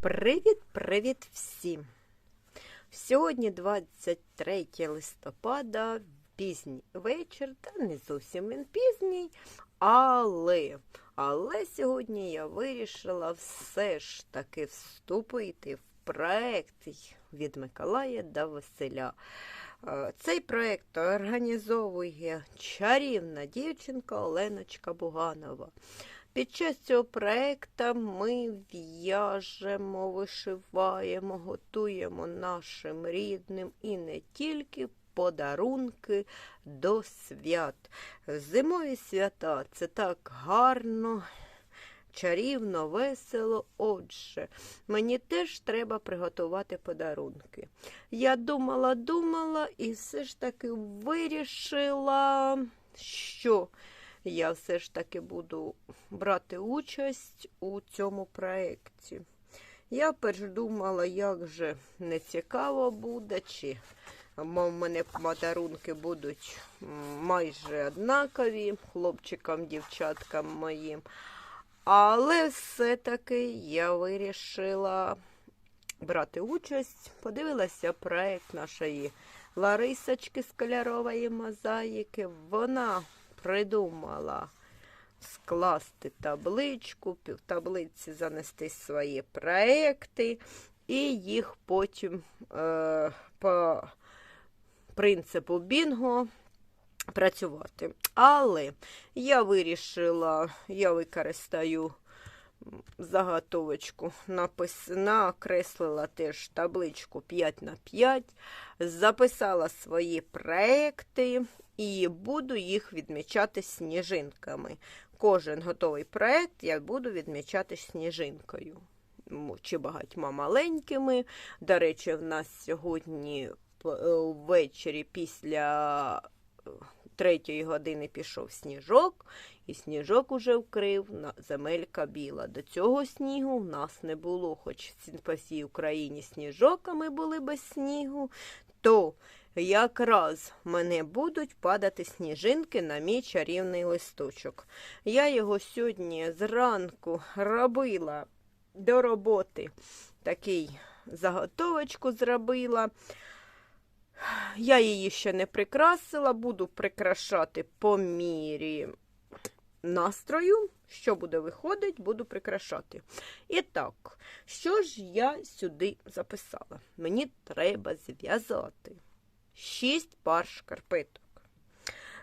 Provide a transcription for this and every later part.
Привіт-привіт всім! Сьогодні 23 листопада, пізній вечір, та не зовсім він пізній, але, але сьогодні я вирішила все ж таки вступити в проект від Миколая до Василя. Е, Цей проект організовує чарівна дівчинка Оленочка Буганова. Під час цього проекту ми в'яжемо, вишиваємо, готуємо нашим рідним і не тільки подарунки до свят. Зимові свята це так гарно, чарівно, весело. Отже, мені теж треба приготувати подарунки. Я думала, думала і все ж таки вирішила, що я все ж таки буду брати участь у цьому проєкті. Я перш думала, як же не цікаво буде, чи мов мене подарунки будуть майже однакові хлопчикам, дівчаткам моїм. Але все-таки я вирішила брати участь, подивилася проєкт нашої Ларисочки з кольорової мозаїки. Вона придумала скласти табличку, в таблиці занести свої проекти і їх потім е, по принципу Бінго працювати. Але я вирішила, я використаю заготовочку, накреслила теж табличку 5 на 5, записала свої проекти і буду їх відмічати сніжинками. Кожен готовий проект я буду відмічати сніжинкою. Чи багатьма маленькими. До речі, в нас сьогодні ввечері після третьої години пішов сніжок, і сніжок уже вкрив земелька біла. До цього снігу в нас не було, хоч по всій Україні сніжок, ми були без снігу, то якраз мене будуть падати сніжинки на мій чарівний листочок. Я його сьогодні зранку робила до роботи такий заготовочку зробила. Я її ще не прикрасила, буду прикрашати по мірі настрою. Що буде виходить, буду прикрашати. І так, що ж я сюди записала? Мені треба зв'язати 6 пар шкарпеток.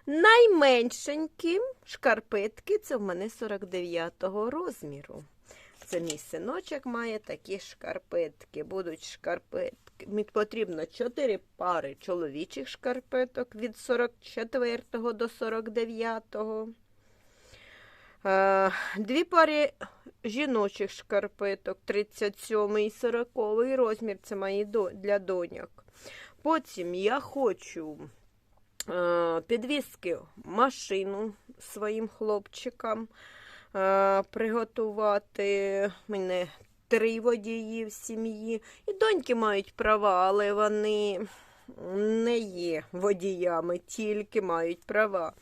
Найменшенькі шкарпетки це в мене 49-го розміру. Це мій синочок має такі шкарпетки. Будуть шкарпетки. Мені потрібно 4 пари чоловічих шкарпеток від 44 до 49. Дві пари жіночих шкарпеток 37 і 40 розмір це мої для доньок. Потім я хочу підвіски машину своїм хлопчикам приготувати. Мене три водії в сім'ї. І доньки мають права, але вони не є водіями, тільки мають права.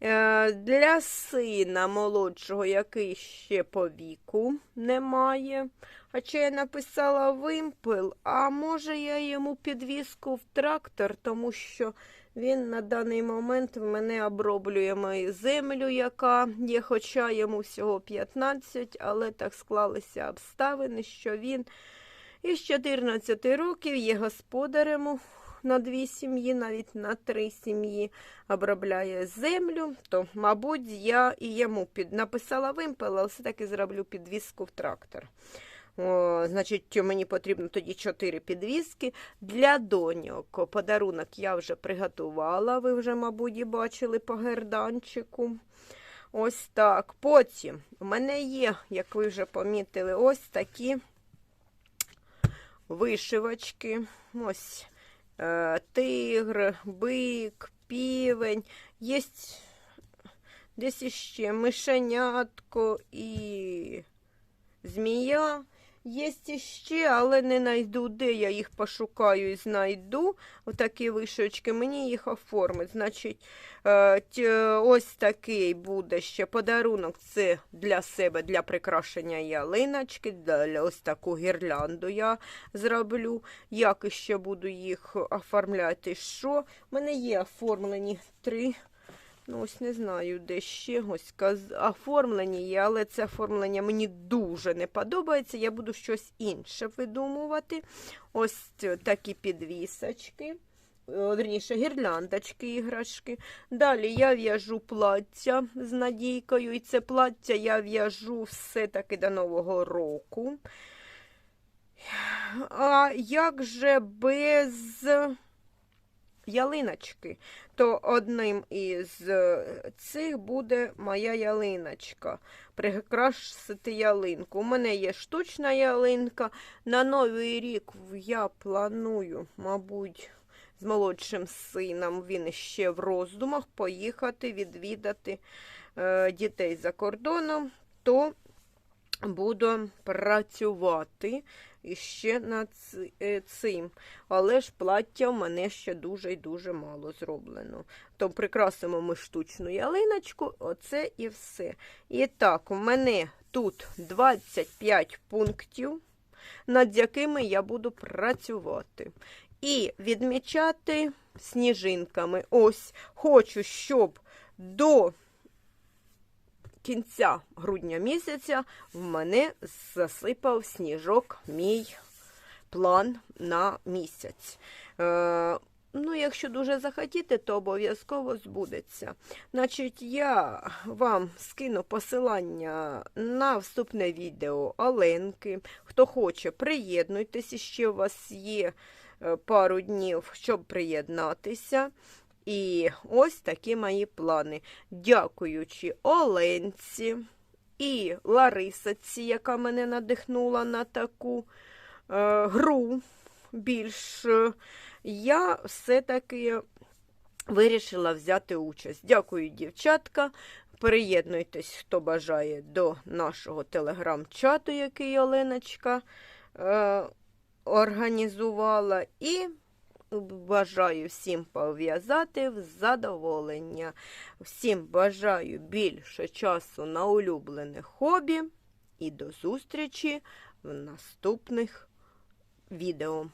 Е, для сина молодшого, який ще по віку немає. Хоча я написала вимпел, а може я йому підвіску в трактор, тому що він на даний момент в мене оброблює мою землю, яка є, хоча йому всього 15, але так склалися обставини, що він із 14 років є господарем на дві сім'ї, навіть на три сім'ї обробляє землю, то, мабуть, я і йому під... написала вимпел, але все-таки зроблю підвіску в трактор. О, Значить, мені потрібно тоді 4 підвіски. Для доньок подарунок я вже приготувала, ви вже, мабуть, бачили по герданчику. Ось так. Потім у мене є, як ви вже помітили, ось такі вишивочки. Ось тигр, бик, півень. Є десь іще мишенятко і змія. Є іще, але не знайду, де я їх пошукаю і знайду. Отакі вишивочки, мені їх оформить. Значить, е, ось такий буде ще подарунок. Це для себе, для прикрашення ялиночки. Ось таку гірлянду я зроблю. Як іще буду їх оформляти? Що? У мене є оформлені три. Ну, ось не знаю, де ще ось оформлені є, але це оформлення мені дуже не подобається. Я буду щось інше видумувати. Ось такі підвісочки. е, Верніше, гірляндочки, іграшки. Далі я в'яжу плаття з надійкою, і це плаття я в'яжу все-таки до Нового року. А як же без ялиночки? то одним із е, цих буде моя ялиночка. Прикрасити ялинку. У мене є штучна ялинка. На новий рік я планую, мабуть, з молодшим сином, він ще в роздумах, поїхати відвідати е, дітей за кордоном, то буду працювати іще над е, цим. Але ж плаття в мене ще дуже і дуже мало зроблено. То прикрасимо ми штучну ялиночку, оце і все. І так, у мене тут 25 пунктів, над якими я буду працювати. І відмічати сніжинками. Ось, хочу, щоб до кінця грудня місяця в мене засипав сніжок мій план на місяць. Е, ну, якщо дуже захотіти, то обов'язково збудеться. Значить, я вам скину посилання на вступне відео Оленки. Хто хоче, приєднуйтесь, ще у вас є е, пару днів, щоб приєднатися. І ось такі мої плани. Дякуючи Оленці і Ларисаці, яка мене надихнула на таку е, гру більш, я все-таки вирішила взяти участь. Дякую, дівчатка. Приєднуйтесь, хто бажає, до нашого телеграм-чату, який Оленочка е, організувала. І бажаю всім пов'язати в задоволення. Всім бажаю більше часу на улюблене хобі. І до зустрічі в наступних відео.